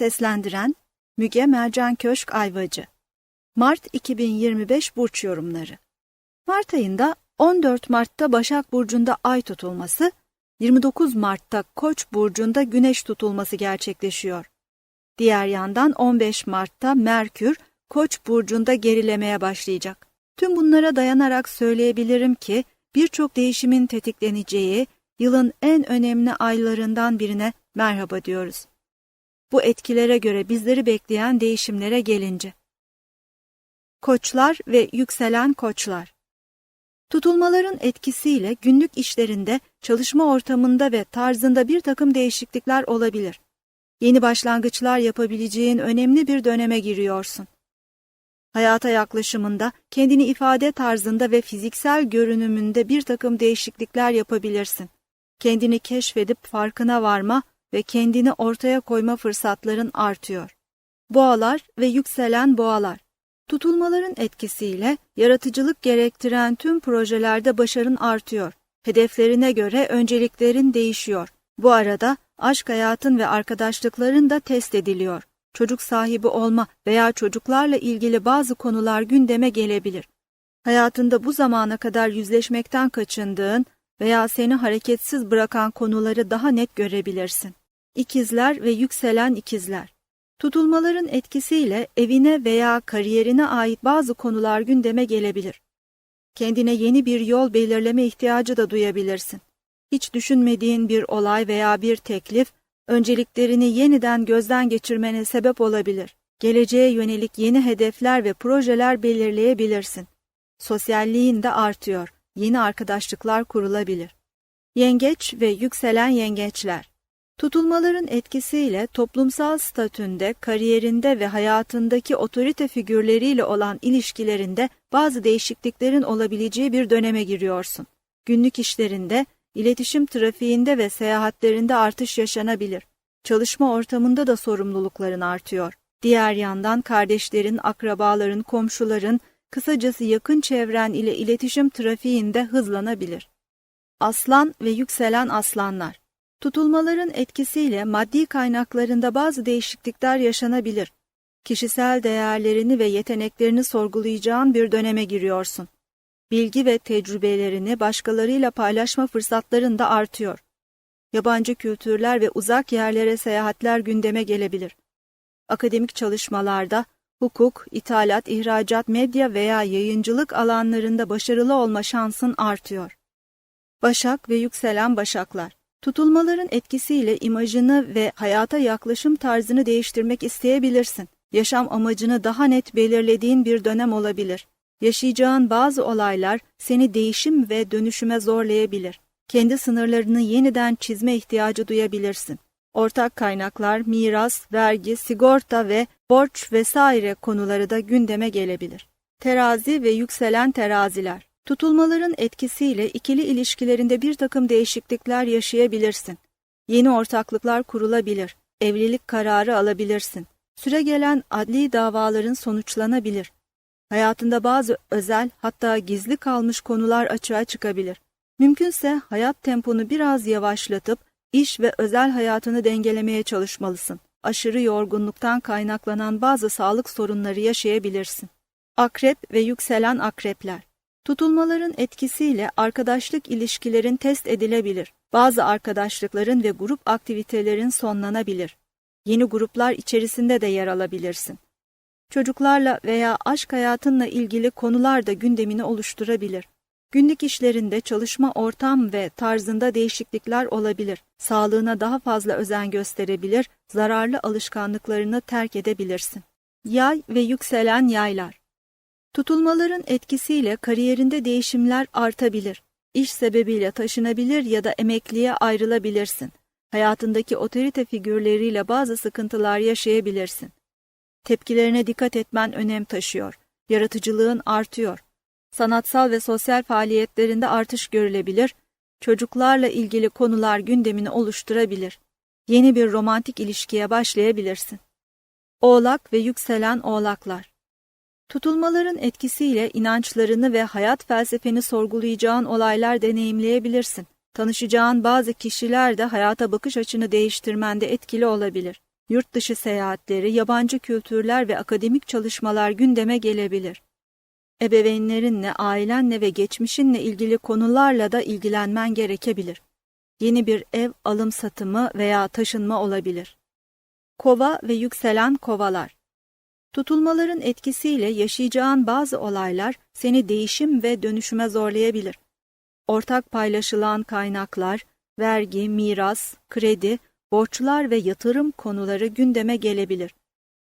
Seslendiren Müge Mercan Köşk Ayvacı Mart 2025 Burç Yorumları Mart ayında 14 Mart'ta Başak Burcu'nda ay tutulması, 29 Mart'ta Koç burcunda güneş tutulması gerçekleşiyor. Diğer yandan 15 Mart'ta Merkür Koç burcunda gerilemeye başlayacak. Tüm bunlara dayanarak söyleyebilirim ki birçok değişimin tetikleneceği yılın en önemli aylarından birine merhaba diyoruz. Bu etkilere göre bizleri bekleyen değişimlere gelince. Koçlar ve yükselen koçlar Tutulmaların etkisiyle günlük işlerinde, çalışma ortamında ve tarzında bir takım değişiklikler olabilir. Yeni başlangıçlar yapabileceğin önemli bir döneme giriyorsun. Hayata yaklaşımında, kendini ifade tarzında ve fiziksel görünümünde bir takım değişiklikler yapabilirsin. Kendini keşfedip farkına varma ve kendini ortaya koyma fırsatların artıyor. Boğalar ve yükselen boğalar Tutulmaların etkisiyle yaratıcılık gerektiren tüm projelerde başarın artıyor. Hedeflerine göre önceliklerin değişiyor. Bu arada aşk hayatın ve arkadaşlıkların da test ediliyor. Çocuk sahibi olma veya çocuklarla ilgili bazı konular gündeme gelebilir. Hayatında bu zamana kadar yüzleşmekten kaçındığın veya seni hareketsiz bırakan konuları daha net görebilirsin. İkizler ve yükselen ikizler Tutulmaların etkisiyle evine veya kariyerine ait bazı konular gündeme gelebilir. Kendine yeni bir yol belirleme ihtiyacı da duyabilirsin. Hiç düşünmediğin bir olay veya bir teklif, önceliklerini yeniden gözden geçirmene sebep olabilir. Geleceğe yönelik yeni hedefler ve projeler belirleyebilirsin. Sosyalliğin de artıyor, yeni arkadaşlıklar kurulabilir. Yengeç ve yükselen yengeçler Tutulmaların etkisiyle toplumsal statünde, kariyerinde ve hayatındaki otorite figürleriyle olan ilişkilerinde bazı değişikliklerin olabileceği bir döneme giriyorsun. Günlük işlerinde, iletişim trafiğinde ve seyahatlerinde artış yaşanabilir. Çalışma ortamında da sorumlulukların artıyor. Diğer yandan kardeşlerin, akrabaların, komşuların, kısacası yakın çevren ile iletişim trafiğinde hızlanabilir. Aslan ve yükselen aslanlar Tutulmaların etkisiyle maddi kaynaklarında bazı değişiklikler yaşanabilir. Kişisel değerlerini ve yeteneklerini sorgulayacağın bir döneme giriyorsun. Bilgi ve tecrübelerini başkalarıyla paylaşma fırsatların da artıyor. Yabancı kültürler ve uzak yerlere seyahatler gündeme gelebilir. Akademik çalışmalarda hukuk, ithalat, ihracat, medya veya yayıncılık alanlarında başarılı olma şansın artıyor. Başak ve yükselen başaklar Tutulmaların etkisiyle imajını ve hayata yaklaşım tarzını değiştirmek isteyebilirsin. Yaşam amacını daha net belirlediğin bir dönem olabilir. Yaşayacağın bazı olaylar seni değişim ve dönüşüme zorlayabilir. Kendi sınırlarını yeniden çizme ihtiyacı duyabilirsin. Ortak kaynaklar, miras, vergi, sigorta ve borç vesaire konuları da gündeme gelebilir. Terazi ve yükselen teraziler Tutulmaların etkisiyle ikili ilişkilerinde bir takım değişiklikler yaşayabilirsin. Yeni ortaklıklar kurulabilir, evlilik kararı alabilirsin. Süre gelen adli davaların sonuçlanabilir. Hayatında bazı özel hatta gizli kalmış konular açığa çıkabilir. Mümkünse hayat temponu biraz yavaşlatıp iş ve özel hayatını dengelemeye çalışmalısın. Aşırı yorgunluktan kaynaklanan bazı sağlık sorunları yaşayabilirsin. Akrep ve yükselen akrepler Tutulmaların etkisiyle arkadaşlık ilişkilerin test edilebilir. Bazı arkadaşlıkların ve grup aktivitelerin sonlanabilir. Yeni gruplar içerisinde de yer alabilirsin. Çocuklarla veya aşk hayatınla ilgili konular da gündemini oluşturabilir. Günlük işlerinde çalışma ortam ve tarzında değişiklikler olabilir. Sağlığına daha fazla özen gösterebilir, zararlı alışkanlıklarını terk edebilirsin. Yay ve yükselen yaylar Tutulmaların etkisiyle kariyerinde değişimler artabilir. İş sebebiyle taşınabilir ya da emekliye ayrılabilirsin. Hayatındaki otorite figürleriyle bazı sıkıntılar yaşayabilirsin. Tepkilerine dikkat etmen önem taşıyor. Yaratıcılığın artıyor. Sanatsal ve sosyal faaliyetlerinde artış görülebilir. Çocuklarla ilgili konular gündemini oluşturabilir. Yeni bir romantik ilişkiye başlayabilirsin. Oğlak ve yükselen oğlaklar Tutulmaların etkisiyle inançlarını ve hayat felsefeni sorgulayacağın olaylar deneyimleyebilirsin. Tanışacağın bazı kişiler de hayata bakış açını değiştirmende etkili olabilir. Yurt dışı seyahatleri, yabancı kültürler ve akademik çalışmalar gündeme gelebilir. Ebeveynlerinle, ailenle ve geçmişinle ilgili konularla da ilgilenmen gerekebilir. Yeni bir ev alım satımı veya taşınma olabilir. Kova ve yükselen kovalar. Tutulmaların etkisiyle yaşayacağın bazı olaylar seni değişim ve dönüşüme zorlayabilir. Ortak paylaşılan kaynaklar, vergi, miras, kredi, borçlar ve yatırım konuları gündeme gelebilir.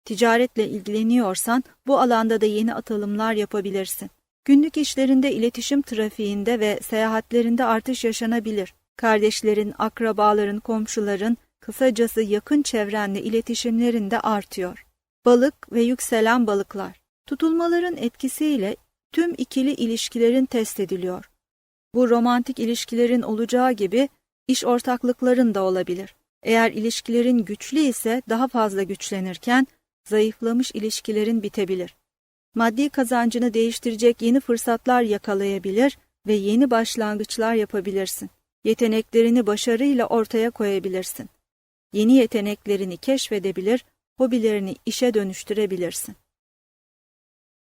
Ticaretle ilgileniyorsan bu alanda da yeni atılımlar yapabilirsin. Günlük işlerinde iletişim trafiğinde ve seyahatlerinde artış yaşanabilir. Kardeşlerin, akrabaların, komşuların, kısacası yakın çevrenle iletişimlerin de artıyor. Balık ve yükselen balıklar. Tutulmaların etkisiyle tüm ikili ilişkilerin test ediliyor. Bu romantik ilişkilerin olacağı gibi iş ortaklıkların da olabilir. Eğer ilişkilerin güçlü ise daha fazla güçlenirken zayıflamış ilişkilerin bitebilir. Maddi kazancını değiştirecek yeni fırsatlar yakalayabilir ve yeni başlangıçlar yapabilirsin. Yeteneklerini başarıyla ortaya koyabilirsin. Yeni yeteneklerini keşfedebilir, hobilerini işe dönüştürebilirsin.